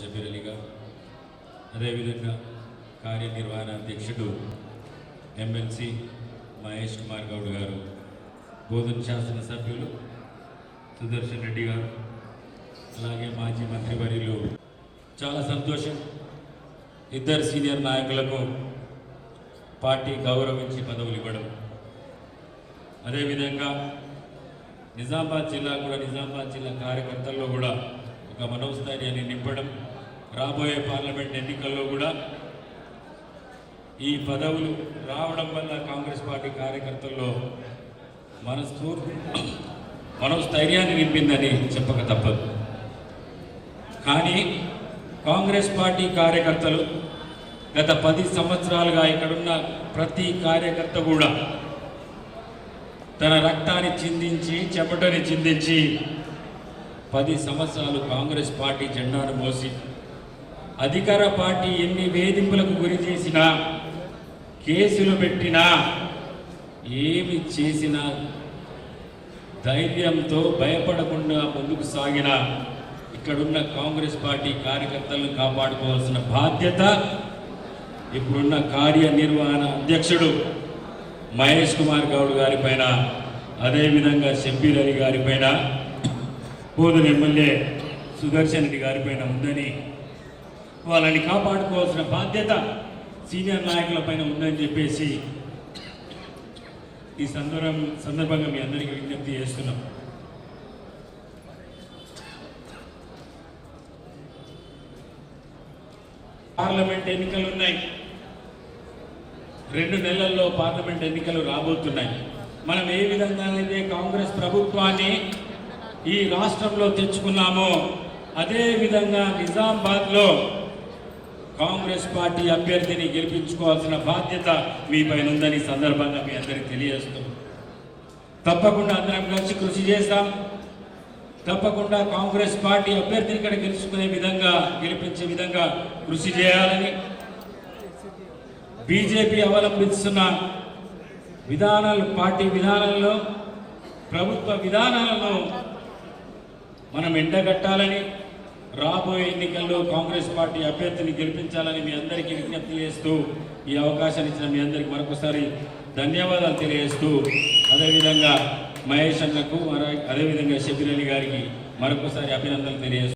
షబీర్ అదేవిధంగా కార్యనిర్వహణ అధ్యక్షుడు ఎమ్మెల్సీ మహేష్ కుమార్ గౌడ్ గారు బోధన శాసనసభ్యులు సుదర్శన్ రెడ్డి గారు అలాగే మాజీ మంత్రివర్యులు. చాలా సంతోషం. ఇద్దరు సీనియర్ నాయకులకు పార్టీ గౌరవించి పదవులు ఇవ్వడం. అదేవిధంగా నిజామాబాద్ జిల్లా కూడా నిజామాబాద్ జిల్లా కార్యకర్తల్లో కూడా ఒక మనోస్థైర్యాన్ని నింపడం రాబోయే పార్లమెంట్ ఎన్నికల్లో కూడా ఈ పదవులు రావడం వల్ల కాంగ్రెస్ పార్టీ కార్యకర్తల్లో మనస్ఫూర్తి మనోస్థైర్యాన్ని నింపిందని చెప్పక తప్పదు. కానీ కాంగ్రెస్ పార్టీ కార్యకర్తలు గత పది సంవత్సరాలుగా ఇక్కడున్న ప్రతి కార్యకర్త కూడా తన రక్తాన్ని చిందించి చెమటని చిందించి పది సంవత్సరాలు కాంగ్రెస్ పార్టీ జెండాను మోసి అధికార పార్టీ ఎన్ని వేధింపులకు గురి చేసినా కేసులు పెట్టినా ఏమి చేసినా ధైర్యంతో భయపడకుండా ముందుకు సాగిన ఇక్కడున్న కాంగ్రెస్ పార్టీ కార్యకర్తలను కాపాడుకోవాల్సిన బాధ్యత ఇప్పుడున్న కార్యనిర్వహణ అధ్యక్షుడు మహేష్ కుమార్ గౌడ్ గారిపైన అదేవిధంగా షబ్బీర్ అలీ గారి ఎమ్మెల్యే సుదర్శన్ రెడ్డి గారిపైన ఉందని వాళ్ళని కాపాడుకోవాల్సిన బాధ్యత సీనియర్ నాయకుల పైన ఉందని చెప్పేసి ఈ సందర్భం సందర్భంగా మీ అందరికీ విజ్ఞప్తి చేస్తున్నాం. పార్లమెంట్ ఎన్నికలు ఉన్నాయి. రెండు నెలల్లో పార్లమెంట్ ఎన్నికలు రాబోతున్నాయి. మనం ఏ విధంగా కాంగ్రెస్ ప్రభుత్వాన్ని ఈ రాష్ట్రంలో తెచ్చుకున్నామో అదే విధంగా నిజామాబాద్లో కాంగ్రెస్ పార్టీ అభ్యర్థిని గెలిపించుకోవాల్సిన బాధ్యత మీ పైన ఉందని సందర్భంగా మీ అందరికి తెలియజేస్తాం. తప్పకుండా అందరం కలిసి కృషి చేస్తాం. తప్పకుండా కాంగ్రెస్ పార్టీ అభ్యర్థిని ఇక్కడ గెలుచుకునే విధంగా గెలిపించే విధంగా కృషి చేయాలని బీజేపీ అవలంబిస్తున్న విధానాలు పార్టీ విధానాల్లో ప్రభుత్వ విధానాలను మనం ఎండగట్టాలని రాబోయే ఎన్నికల్లో కాంగ్రెస్ పార్టీ అభ్యర్థిని గెలిపించాలని మీ అందరికీ విజ్ఞప్తి చేస్తూ ఈ అవకాశాన్ని ఇచ్చిన మీ అందరికీ మరొకసారి ధన్యవాదాలు తెలియజేస్తూ అదేవిధంగా మహేష్ అన్నకు అదేవిధంగా షబీర్ అలీ గారికి మరొకసారి అభినందనలు తెలియజేస్తూ